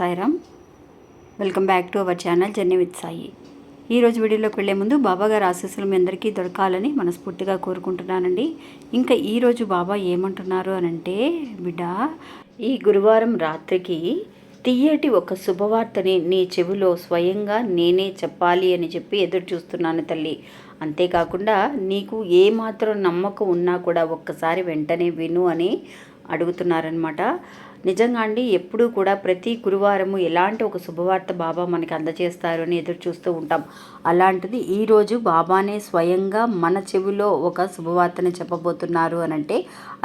Sairam. Welcome back to our channel journey with Sai. ఈరోజు వీడియోలోకి వెళ్ళే ముందు బాబా గారి ఆశీస్సులు మీ అందరికీ దొరకాలని మనస్ఫూర్తిగా కోరుకుంటున్నానండి. ఇంకా ఈరోజు బాబా ఏమంటున్నారు అని అంటే బిడ్డ ఈ గురువారం రాత్రికి తీయటి ఒక శుభవార్తని నీ చెవిలో స్వయంగా నేనే చెప్పాలి అని చెప్పి ఎదురు చూస్తున్నాను తల్లి. అంతేకాకుండా నీకు ఏమాత్రం నమ్మకం ఉన్నా కూడా ఒక్కసారి వెంటనే విను అని అడుగుతున్నారనమాట నిజంగా అండి ఎప్పుడూ కూడా ప్రతి గురువారము ఎలాంటి ఒక శుభవార్త బాబా మనకి అందజేస్తారు అని ఎదురు చూస్తూ ఉంటాం. అలాంటిది ఈరోజు బాబానే స్వయంగా మన చెవిలో ఒక శుభవార్తని చెప్పబోతున్నారు అని అంటే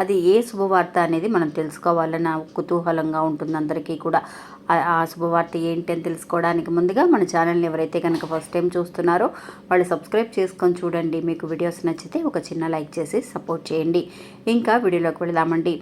అది ఏ శుభవార్త అనేది మనం తెలుసుకోవాలన్న కుతూహలంగా ఉంటుంది అందరికీ కూడా. ఆ శుభవార్త ఏంటి అని తెలుసుకోవడానికి ముందుగా మన ఛానల్ని ఎవరైతే కనుక ఫస్ట్ టైం చూస్తున్నారో వాళ్ళు సబ్స్క్రైబ్ చేసుకొని చూడండి. మీకు వీడియోస్ నచ్చితే ఒక చిన్న లైక్ చేసి సపోర్ట్ చేయండి. ఇంకా వీడియోలోకి వెళదామండి.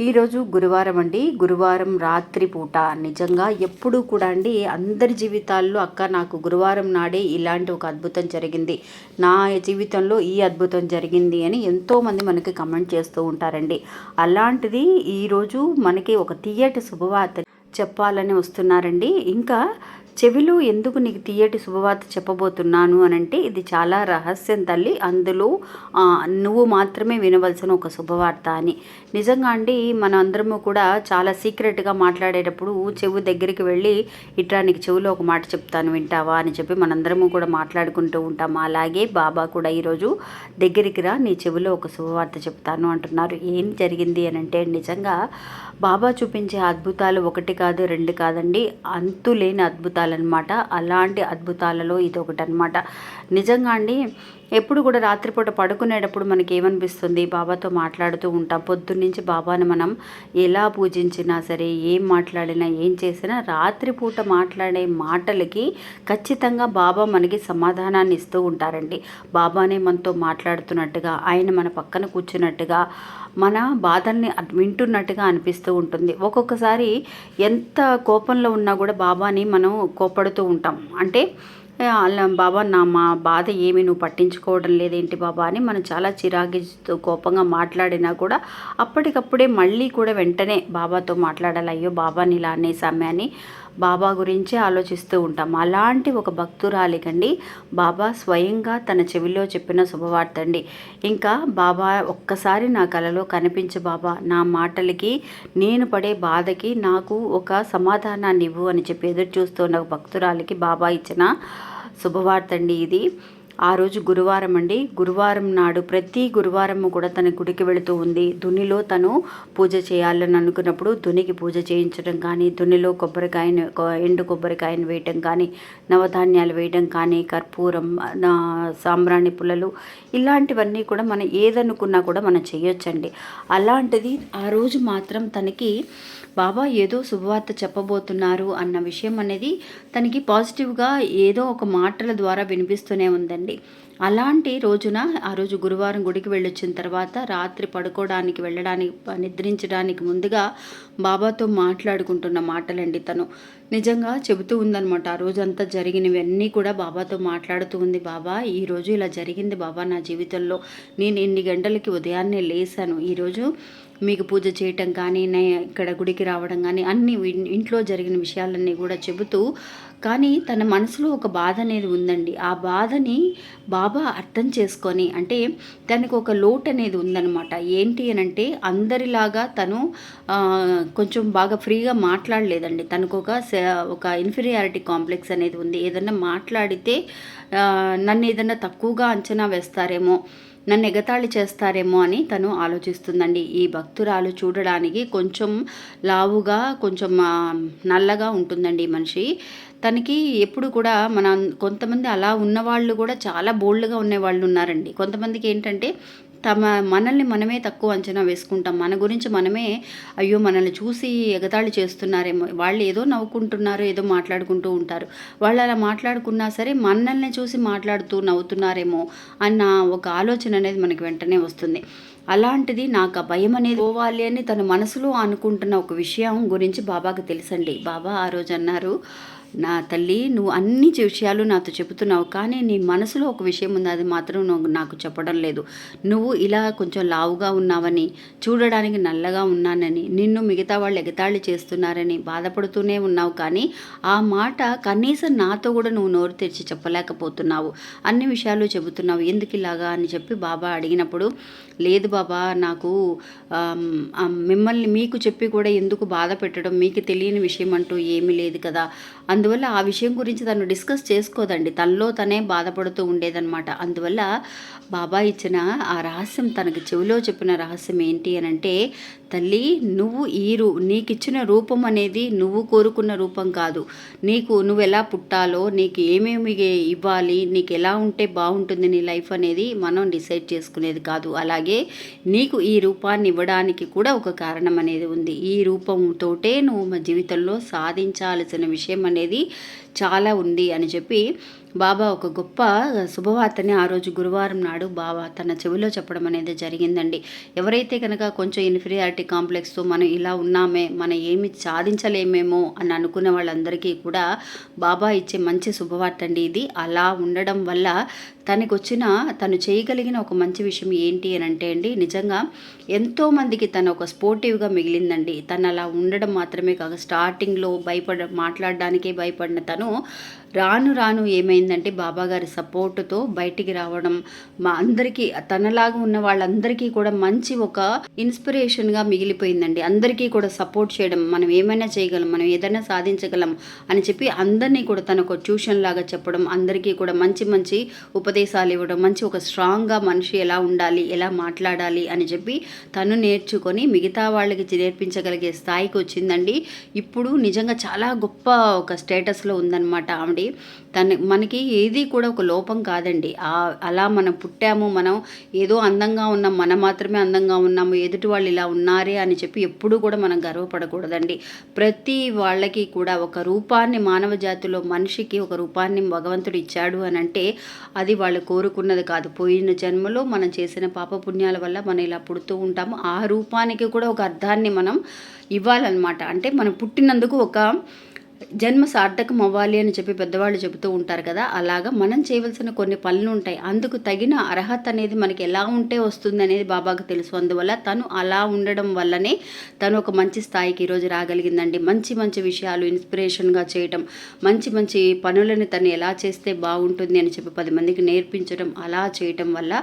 ఈరోజు గురువారం అండి. గురువారం రాత్రి పూట నిజంగా ఎప్పుడూ కూడా అండి అందరి జీవితాల్లో అక్క నాకు గురువారం నాడే ఇలాంటి ఒక అద్భుతం జరిగింది. నా జీవితంలో ఈ అద్భుతం జరిగింది అని ఎంతోమంది మనకి కమెంట్ చేస్తూ ఉంటారండి. అలాంటిది ఈరోజు మనకి ఒక తీయటి శుభవార్త చెప్పాలని వస్తున్నారండి. ఇంకా చెవిలో ఎందుకు నీకు తీయటి శుభవార్త చెప్పబోతున్నాను అని అంటే ఇది చాలా రహస్యం తల్లి. అందులో నువ్వు మాత్రమే వినవలసిన ఒక శుభవార్త అని. నిజంగా అండి మన అందరము కూడా చాలా సీక్రెట్గా మాట్లాడేటప్పుడు చెవు దగ్గరికి వెళ్ళి ఇట్లా నీకు చెవిలో ఒక మాట చెప్తాను వింటావా అని చెప్పి మనందరము కూడా మాట్లాడుకుంటూ ఉంటాము. అలాగే బాబా కూడా ఈరోజు దగ్గరికి రా నీ చెవిలో ఒక శుభవార్త చెప్తాను అంటున్నారు. ఏం జరిగింది అని అంటే నిజంగా బాబా చూపించే అద్భుతాలు ఒకటి కాదు రెండు కాదండి. అంతులేని అద్భుతాలన్నమాట అలాంటి అద్భుతాలలో ఇది ఒకటి అనమాట నిజంగా అండి ఎప్పుడు కూడా రాత్రిపూట పడుకునేటప్పుడు మనకి ఏమనిపిస్తుంది బాబాతో మాట్లాడుతూ ఉంటాం. పొద్దున్నుంచి బాబాను మనం ఎలా పూజించినా సరే ఏం మాట్లాడినా ఏం చేసినా రాత్రిపూట మాట్లాడే మాటలకి ఖచ్చితంగా బాబా మనకి సమాధానాన్ని ఇస్తూ ఉంటారండి. బాబానే మనతో మాట్లాడుతున్నట్టుగా ఆయన మన పక్కన కూర్చున్నట్టుగా మన బాధల్ని వింటున్నట్టుగా అనిపిస్తూ ఉంటుంది. ఒక్కొక్కసారి ఎంత కోపంలో ఉన్నా కూడా బాబాని మనం కోపడుతూ ఉంటాం. అంటే బాబా నా మా బాధ ఏమి నువ్వు పట్టించుకోవడం లేదేంటి బాబా అని మనం చాలా చిరాకిస్తూ కోపంగా మాట్లాడినా కూడా అప్పటికప్పుడే మళ్ళీ కూడా వెంటనే బాబాతో మాట్లాడాలి. అయ్యో బాబాని ఇలా అనేసామే అని బాబా గురించే ఆలోచిస్తూ ఉంటాం. అలాంటి ఒక భక్తురాలికండి బాబా స్వయంగా తన చెవిలో చెప్పిన శుభవార్త అండి ఇంకా బాబా ఒక్కసారి నా కలలో కనిపించు బాబా నా మాటలకి నేను పడే బాధకి నాకు ఒక సమాధానాన్ని ఇవ్వు అని చెప్పి ఎదురు చూస్తున్న భక్తురాలికి బాబా ఇచ్చిన శుభవార్త అండి ఇది. ఆ రోజు గురువారం అండి. గురువారం నాడు ప్రతి గురువారము కూడా తన గుడికి వెళుతూ ఉంది. దునిలో తను పూజ చేయాలని అనుకున్నప్పుడు దునికి పూజ చేయించడం కానీ దునిలో కొబ్బరికాయను ఎండు కొబ్బరికాయను వేయటం కానీ నవధాన్యాలు వేయడం కానీ కర్పూరం సాంబ్రాణి పుల్లలు ఇలాంటివన్నీ కూడా మనం ఏదనుకున్నా కూడా మనం చేయొచ్చండి. అలాంటిది ఆ రోజు మాత్రం తనకి బాబా ఏదో శుభవార్త చెప్పబోతున్నారు అన్న విషయం అనేది తనకి పాజిటివ్గా ఏదో ఒక మాటల ద్వారా వినిపిస్తూనే ఉందండి. అలాంటి రోజున ఆ రోజు గురువారం గుడికి వెళ్ళొచ్చిన తర్వాత రాత్రి పడుకోవడానికి వెళ్ళడానికి నిద్రించడానికి ముందుగా బాబాతో మాట్లాడుకుంటున్న మాటలండి తను. నిజంగా చెబుతూ ఉందనమాట ఆ రోజంతా జరిగినవన్నీ కూడా బాబాతో మాట్లాడుతూ ఉంది బాబా. ఈరోజు ఇలా జరిగింది బాబా నా జీవితంలో. నేను ఎన్ని గంటలకి ఉదయాన్నే లేశాను. ఈరోజు మీకు పూజ చేయటం కానీ ఇక్కడ గుడికి రావడం కానీ అన్ని ఇంట్లో జరిగిన విషయాలన్నీ కూడా చెబుతూ కానీ తన మనసులో ఒక బాధ అనేది ఉందండి. ఆ బాధని బాబా అర్థం చేసుకొని అంటే తనకు ఒక లోటు అనేది ఉందన్నమాట. ఏంటి అని అంటే అందరిలాగా తను కొంచెం బాగా ఫ్రీగా మాట్లాడలేదండి. తనకు ఒక ఒక ఇన్ఫీరియారిటీ కాంప్లెక్స్ అనేది ఉంది. ఏదన్నా మాట్లాడితే నన్ను ఏదన్నా తక్కువగా అంచనా వేస్తారేమో నన్ను ఎగతాళి చేస్తారేమో అని తను ఆలోచిస్తుందండి. ఈ భక్తురాలు చూడడానికి కొంచెం లావుగా కొంచెం నల్లగా ఉంటుందండి మనిషి. తనకి ఎప్పుడు కూడా మన కొంతమంది అలా ఉన్నవాళ్ళు కూడా చాలా బోల్డ్గా ఉండేవాళ్ళు ఉన్నారండి. కొంతమందికి ఏంటంటే తమ మనల్ని మనమే తక్కువ అంచనా వేసుకుంటాం. మన గురించి మనమే అయ్యో మనల్ని చూసి ఎగతాళి చేస్తున్నారేమో. వాళ్ళు ఏదో నవ్వుకుంటున్నారు ఏదో మాట్లాడుకుంటూ ఉంటారు. వాళ్ళు అలా మాట్లాడుకున్నా సరే మనల్ని చూసి మాట్లాడుతూ నవ్వుతున్నారేమో అన్న ఒక ఆలోచన అనేది మనకి వెంటనే వస్తుంది. అలాంటిది నాకు ఆ భయం అనేది పోవాలి అని తన మనసులో అనుకుంటున్న ఒక విషయం గురించి బాబాకి తెలుసండి. బాబా ఆ రోజు అన్నారు నా తల్లి నువ్వు అన్ని విషయాలు నాతో చెబుతున్నావు కానీ నీ మనసులో ఒక విషయం ఉంది అది మాత్రం నాకు చెప్పడం లేదు. నువ్వు ఇలా కొంచెం లావుగా ఉన్నావని చూడడానికి నల్లగా ఉన్నానని నిన్ను మిగతా వాళ్ళు ఎగతాళి చేస్తున్నారని బాధపడుతూనే ఉన్నావు కానీ ఆ మాట కనీసం నాతో కూడా నువ్వు నోరు తెరిచి చెప్పలేకపోతున్నావు. అన్ని విషయాలు చెబుతున్నావు ఎందుకు ఇలాగా అని చెప్పి బాబా అడిగినప్పుడు లేదు బాబా నాకు మిమ్మల్ని మీకు చెప్పి కూడా ఎందుకు బాధ పెట్టడం మీకు తెలియని విషయం అంటూ ఏమీ లేదు కదా అందువల్ల ఆ విషయం గురించి తను డిస్కస్ చేసుకోదండి. తనలో తనే బాధపడుతూ ఉండేదన్నమాట. అందువల్ల బాబా ఇచ్చిన ఆ రహస్యం తనకి చెవిలో చెప్పిన రహస్యం ఏంటి అని అంటే తల్లి నువ్వు ఈ రూ నీకు ఇచ్చిన రూపం అనేది నువ్వు కోరుకున్న రూపం కాదు. నీకు నువ్వు ఎలా పుట్టాలో నీకు ఏమేమి ఇవ్వాలి నీకు ఎలా ఉంటే బాగుంటుంది నీ లైఫ్ అనేది మనం డిసైడ్ చేసుకునేది కాదు. అలాగే నీకు ఈ రూపాన్ని ఇవ్వడానికి కూడా ఒక కారణం అనేది ఉంది. ఈ రూపంతోటే నువ్వు మా జీవితంలో సాధించాల్సిన విషయం అనేది చాలా ఉంది అని చెప్పి బాబా ఒక గొప్ప శుభవార్తని ఆ రోజు గురువారం నాడు బాబా తన చెవిలో చెప్పడం అనేది జరిగిందండి. ఎవరైతే కనుక కొంచెం ఇన్ఫీరియారిటీ కాంప్లెక్స్తో మనం ఇలా ఉన్నామే మనం ఏమి సాధించలేమేమో అని అనుకున్న వాళ్ళందరికీ కూడా బాబా ఇచ్చే మంచి శుభవార్త అండి ఇది. అలా ఉండడం వల్ల తనకు వచ్చిన తను చేయగలిగిన ఒక మంచి విషయం ఏంటి అని అంటే అండి నిజంగా ఎంతోమందికి తను ఒక స్పోర్టివ్గా మిగిలిందండి. తను అలా ఉండడం మాత్రమే కాక స్టార్టింగ్లో భయపడ మాట్లాడడానికే భయపడిన తను రాను రాను ఏమైందంటే బాబా గారి సపోర్టుతో బయటికి రావడం మా అందరికీ తనలాగా ఉన్న వాళ్ళందరికీ కూడా మంచి ఒక ఇన్స్పిరేషన్గా మిగిలిపోయిందండి. అందరికీ కూడా సపోర్ట్ చేయడం మనం ఏమైనా చేయగలం మనం ఏదైనా సాధించగలం అని చెప్పి అందరినీ కూడా తన ఒక ట్యూషన్ లాగా చెప్పడం అందరికీ కూడా మంచి మంచి ఉపదేశాలు ఇవ్వడం మంచి ఒక స్ట్రాంగ్గా మనిషి ఎలా ఉండాలి ఎలా మాట్లాడాలి అని చెప్పి తను నేర్చుకొని మిగతా వాళ్ళకి నేర్పించగలిగే స్థాయికి వచ్చిందండి. ఇప్పుడు నిజంగా చాలా గొప్ప ఒక స్టేటస్లో ఉందన్నమాట ఆవిడ. తన మనకి ఏది కూడా ఒక లోపం కాదండి. అలా మనం పుట్టాము మనం ఏదో అందంగా ఉన్నాం మనం మాత్రమే అందంగా ఉన్నాము ఎదుటి వాళ్ళు ఇలా ఉన్నారే అని చెప్పి ఎప్పుడూ కూడా మనం గర్వపడకూడదండి. ప్రతి వాళ్ళకి కూడా ఒక రూపాన్ని మానవ జాతిలో మనిషికి ఒక రూపాన్ని భగవంతుడు ఇచ్చాడు అని అంటే అది వాళ్ళు కోరుకున్నది కాదు. పోయిన జన్మలో మనం చేసిన పాపపుణ్యాల వల్ల మనం ఇలా పుడుతూ ఉంటాము. ఆ రూపానికి కూడా ఒక అర్థాన్ని మనం ఇవ్వాలన్నమాట. అంటే మనం పుట్టినందుకు ఒక జన్మ సార్థకం అవ్వాలి అని చెప్పి పెద్దవాళ్ళు చెబుతూ ఉంటారు కదా అలాగా మనం చేయవలసిన కొన్ని పనులు ఉంటాయి. అందుకు తగిన అర్హత అనేది మనకి ఎలా ఉంటే వస్తుంది అనేది బాబాకు తెలుసు. అందువల్ల తను అలా ఉండడం వల్లనే తను ఒక మంచి స్థాయికి ఈరోజు రాగలిగిందండి. మంచి మంచి విషయాలు ఇన్స్పిరేషన్గా చేయటం మంచి మంచి పనులను తను ఎలా చేస్తే బాగుంటుంది అని చెప్పి పది మందికి నేర్పించడం అలా చేయటం వల్ల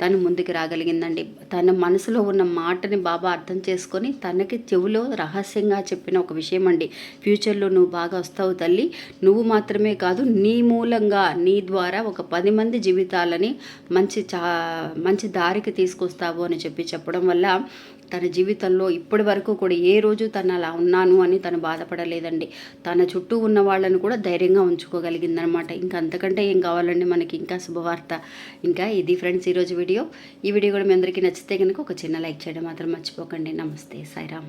తను ముందుకు రాగలిగిందండి. తన మనసులో ఉన్న మాటని బాబా అర్థం చేసుకొని తనకి చెవిలో రహస్యంగా చెప్పిన ఒక విషయం అండి ఫ్యూచర్లో నువ్వు బాగా వస్తావు తల్లి. నువ్వు మాత్రమే కాదు నీ మూలంగా నీ ద్వారా ఒక పది మంది జీవితాలని మంచి చా మంచి దారికి తీసుకొస్తావు అని చెప్పి చెప్పడం వల్ల తన జీవితంలో ఇప్పటి వరకు కూడా ఏ రోజు తను అలా ఉన్నాను అని తను బాధపడలేదండి. తన చుట్టూ ఉన్న వాళ్ళని కూడా ధైర్యంగా ఉంచుకోగలిగిందనమాట. ఇంకా అంతకంటే ఏం కావాలండి మనకి ఇంకా శుభవార్త. ఇంకా ఇది ఫ్రెండ్స్ ఈరోజు వీడియో. ఈ వీడియో కూడా మీ అందరికీ నచ్చితే కనుక ఒక చిన్న లైక్ చేయడం మాత్రం మర్చిపోకండి. నమస్తే సాయిరామ్.